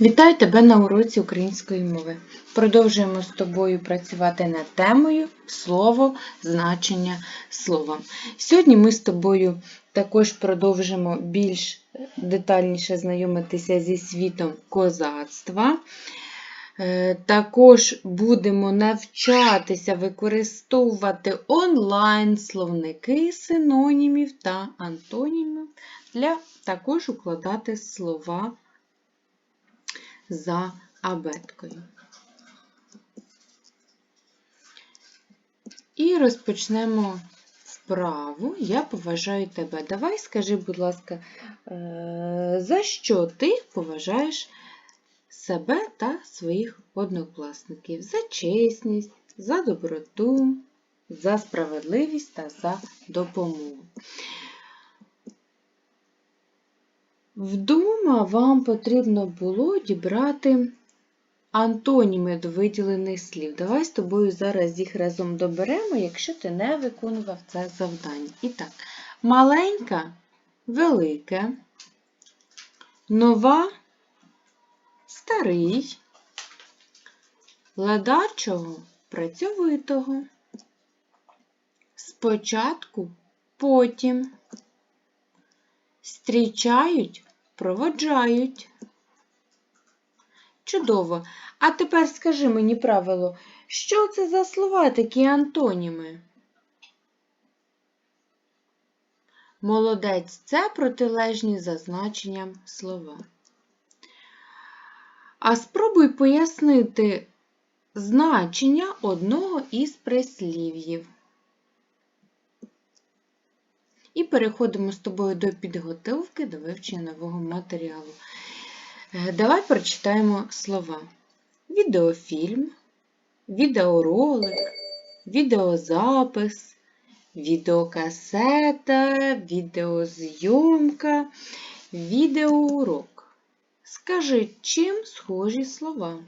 Вітаю тебе на уроці української мови. Продовжуємо з тобою працювати над темою слово, значення слова. Сьогодні ми з тобою також продовжимо більш детальніше знайомитися зі світом козацтва. Е, Також будемо навчатися використовувати онлайн словники синонімів та антонімів для також укладати слова за абеткою. І розпочнемо вправу. Я поважаю тебе. Давай скажи, будь ласка, е, за що ти поважаєш себе та своїх однокласників? За чесність, за доброту, за справедливість та за допомогу. Вдома вам потрібно було дібрати антоніми до виділених слів. Давай з тобою зараз їх разом доберемо, якщо ти не виконував це завдання. І так, маленька, велике, нова, старий, ледачого, працьовитого. Спочатку, потім. Стрічають, проводжають. Чудово. А тепер скажи мені правило, що це за слова такі антоніми? Молодець це протилежні за значенням слова. А спробуй пояснити значення одного із прислів'їв. І переходимо з тобою до підготовки до вивчення нового матеріалу. Е, Давай прочитаємо слова: відеофільм, відеоролик, відеозапис, відеокасета, відеозйомка, відеоурок. Скажи, чим схожі слова?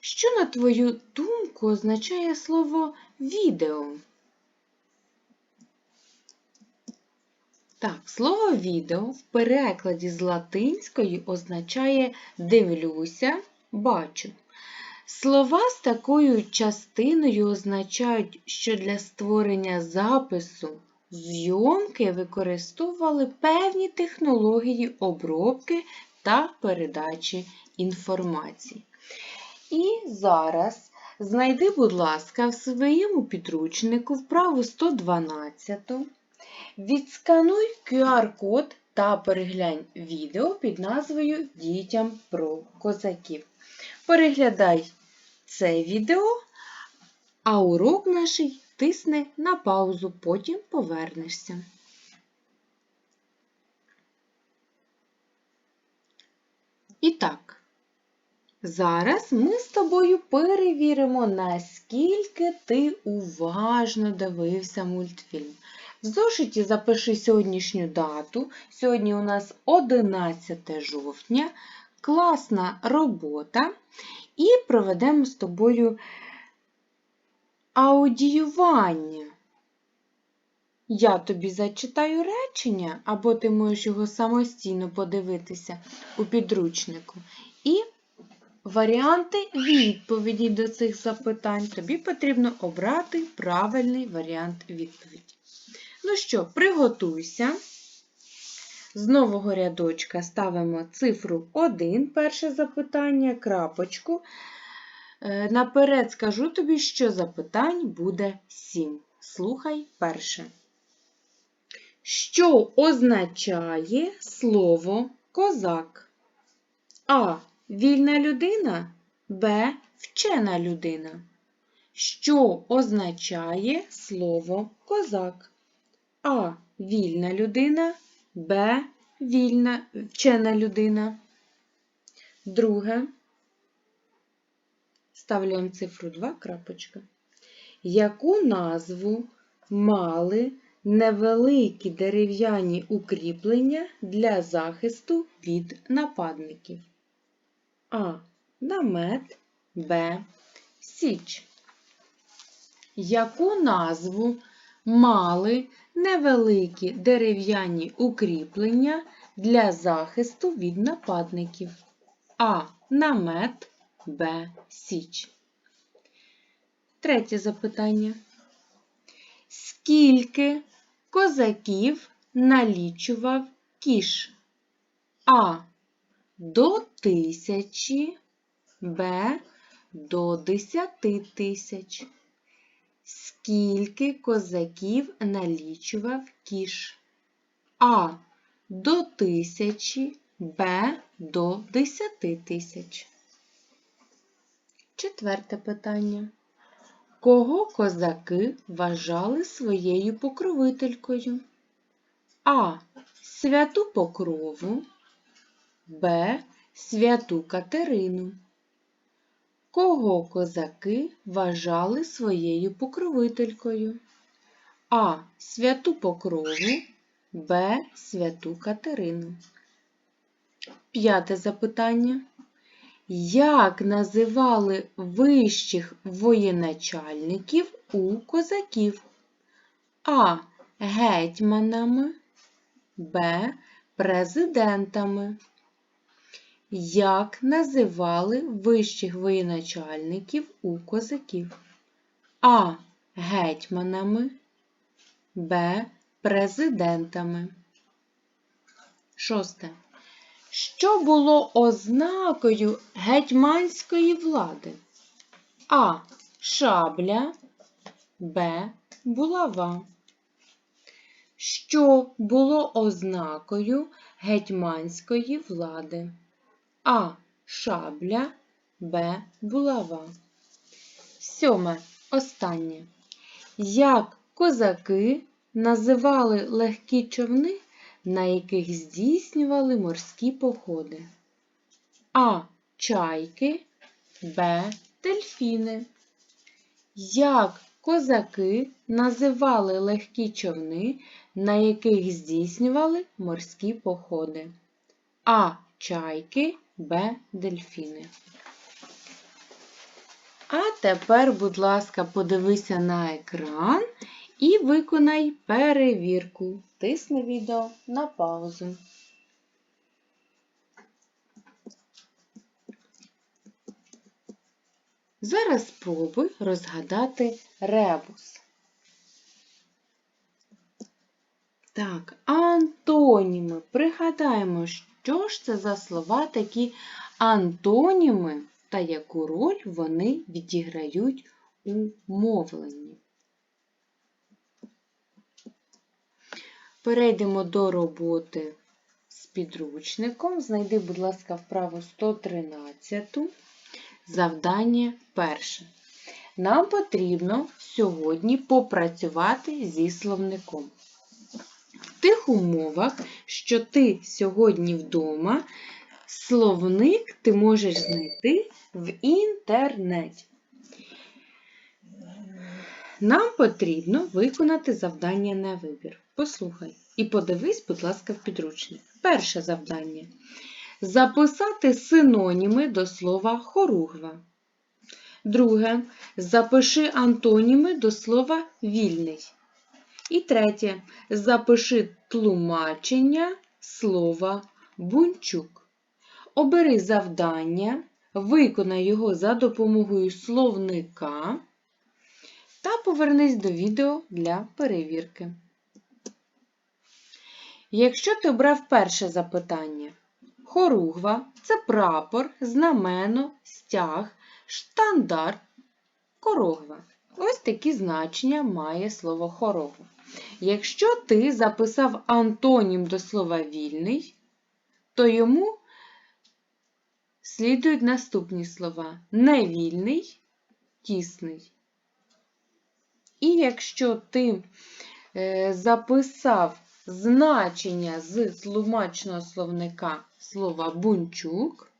Що, на твою думку, означає слово відео? Так, слово відео в перекладі з латинської означає дивлюся, бачу. Слова з такою частиною означають, що для створення запису зйомки використовували певні технології обробки та передачі інформації. І зараз знайди, будь ласка, в своєму підручнику вправу 112. Відскануй QR-код та переглянь відео під назвою Дітям про козаків. Переглядай це відео, а урок наш тисни на паузу, потім повернешся. І так, зараз ми з тобою перевіримо, наскільки ти уважно дивився мультфільм. В зошиті запиши сьогоднішню дату. Сьогодні у нас 11 жовтня, класна робота. І проведемо з тобою аудіювання. Я тобі зачитаю речення, або ти можеш його самостійно подивитися у підручнику. І варіанти відповіді до цих запитань. Тобі потрібно обрати правильний варіант відповіді. Ну що, приготуйся. З нового рядочка ставимо цифру 1, перше запитання, крапочку. Е, Наперед скажу тобі, що запитань буде 7. Слухай перше. Що означає слово козак? А. Вільна людина, Б. Вчена людина. Що означає слово козак? А. Вільна людина, Б. Вільна вчена людина. Друге. Ставляємо цифру 2, крапочка. Яку назву мали невеликі дерев'яні укріплення для захисту від нападників? А. Намет, Б. Січ. Яку назву мали невеликі дерев'яні укріплення для захисту від нападників? А. Намет, Б. Січ. Третє запитання. Скільки козаків налічував кіш? А. До тисячі, Б. До десяти тисяч. Скільки козаків налічував кіш? А. До тисячі, Б. До десяти тисяч. Четверте питання. Кого козаки вважали своєю покровителькою? А. Святу Покрову, Б. Святу Катерину. Кого козаки вважали своєю покровителькою? А. Святу Покрову, Б. Святу Катерину. П'яте запитання. Як називали вищих воєначальників у козаків? А. Гетьманами, Б. Президентами. Як називали вищих воєначальників у козаків? А. Гетьманами, Б. Президентами. Шосте. Що було ознакою гетьманської влади? А. Шабля, Б. Булава. Що було ознакою гетьманської влади? А. Шабля, Б. Булава. Сьоме. Останнє. Як козаки називали легкі човни, на яких здійснювали морські походи? А. Чайки, Б. Дельфіни. Як козаки називали легкі човни, на яких здійснювали морські походи? А. Чайки, Б. Дельфіни. А тепер, будь ласка, подивися на екран і виконай перевірку. Тисни відео на паузу. Зараз спробуй розгадати ребус. Так, антоніми. Пригадаємо, що ж це за слова такі антоніми та яку роль вони відіграють у мовленні. Перейдемо до роботи з підручником. Знайди, будь ласка, вправу 113. Завдання перше. Нам потрібно сьогодні попрацювати зі словником. В тих умовах, що ти сьогодні вдома, словник ти можеш знайти в інтернеті. Нам потрібно виконати завдання на вибір. Послухай і подивись, будь ласка, в підручник. Перше завдання. Записати синоніми до слова хоругва. Друге. Запиши антоніми до слова вільний. І третє. Запиши тлумачення слова бунчук. Обери завдання, виконай його за допомогою словника та повернись до відео для перевірки. Якщо ти обрав перше запитання, хоругва це прапор, знамено, стяг, штандарт, корогва. Ось такі значення має слово хоругва. Якщо ти записав антонім до слова вільний, то йому слідують наступні слова невільний, тісний. І якщо ти е, записав значення з тлумачного словника слова бунчук,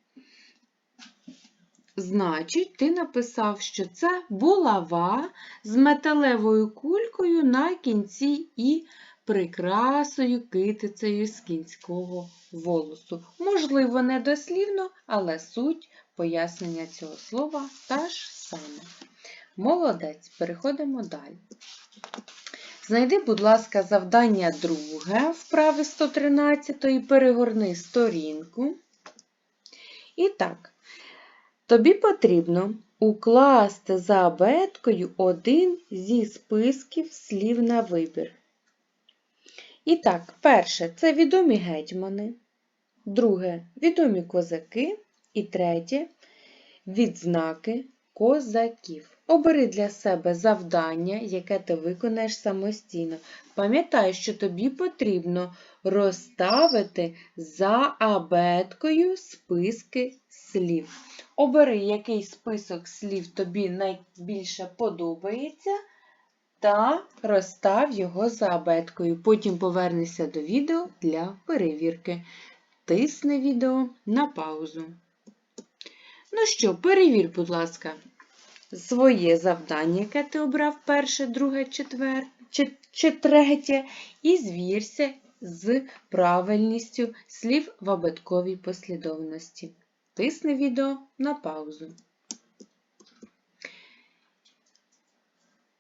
значить, ти написав, що це булава з металевою кулькою на кінці і прикрасою китицею з кінського волосу. Можливо, не дослівно, але суть пояснення цього слова та ж саме. Молодець, переходимо далі. Знайди, будь ласка, завдання друге вправи 113 і перегорни сторінку. І так, тобі потрібно укласти за абеткою один зі списків слів на вибір. І так, перше це відомі гетьмани, друге відомі козаки, і третє відзнаки козаків. Обери для себе завдання, яке ти виконаєш самостійно. Пам'ятай, що тобі потрібно розставити за абеткою списки слів. Обери, який список слів тобі найбільше подобається, та розстав його за абеткою. Потім повернешся до відео для перевірки. Тисни відео на паузу. Ну що, перевір, будь ласка, своє завдання, яке ти обрав перше, друге, четвер... чи, чи третє, і звірся з правильністю слів в абетковій послідовності. Тисни відео на паузу.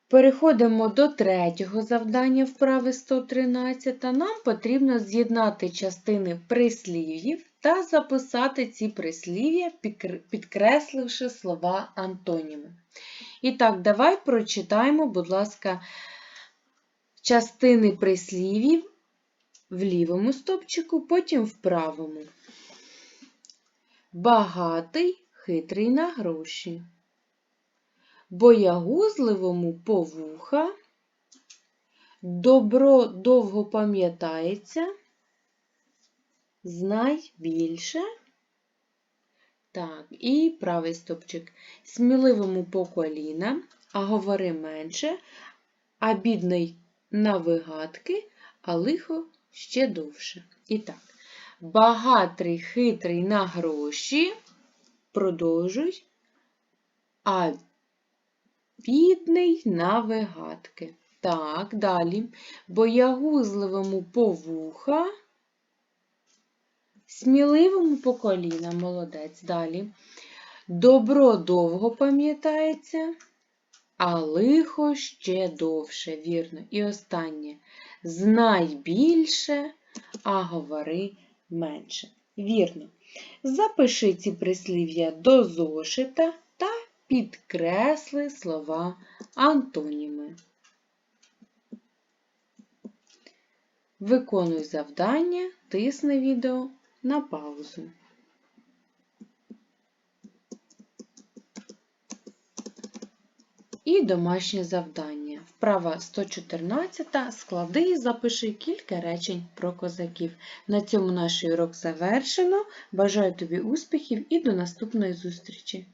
Переходимо до третього завдання вправи 113. Нам потрібно з'єднати частини прислів'їв та записати ці прислів'я, підкресливши слова антоніми. І так, давай прочитаємо, будь ласка, частини прислів'їв в лівому стопчику, потім в правому. Багатий, хитрий на гроші. Боягузливому повуха, добро довго пам'ятається, знай більше. Так, і правий стопчик. Сміливому по коліна, а говори менше, а бідний на вигадки, а лихо ще довше. І так, багатрий хитрий на гроші, продовжуй, а бідний на вигадки. Так, далі. Боягузливому по вуха, сміливому по коліна, молодець. Далі. Добро довго пам'ятається, а лихо ще довше, вірно. І останнє. Знай більше, а говори менше. Вірно. Запиши ці прислів'я до зошита та підкресли слова антоніми. Виконуй завдання, тисни відео на паузу. І домашнє завдання. Вправа 114. Склади і запиши кілька речень про козаків. На цьому наш урок завершено. Бажаю тобі успіхів і до наступної зустрічі!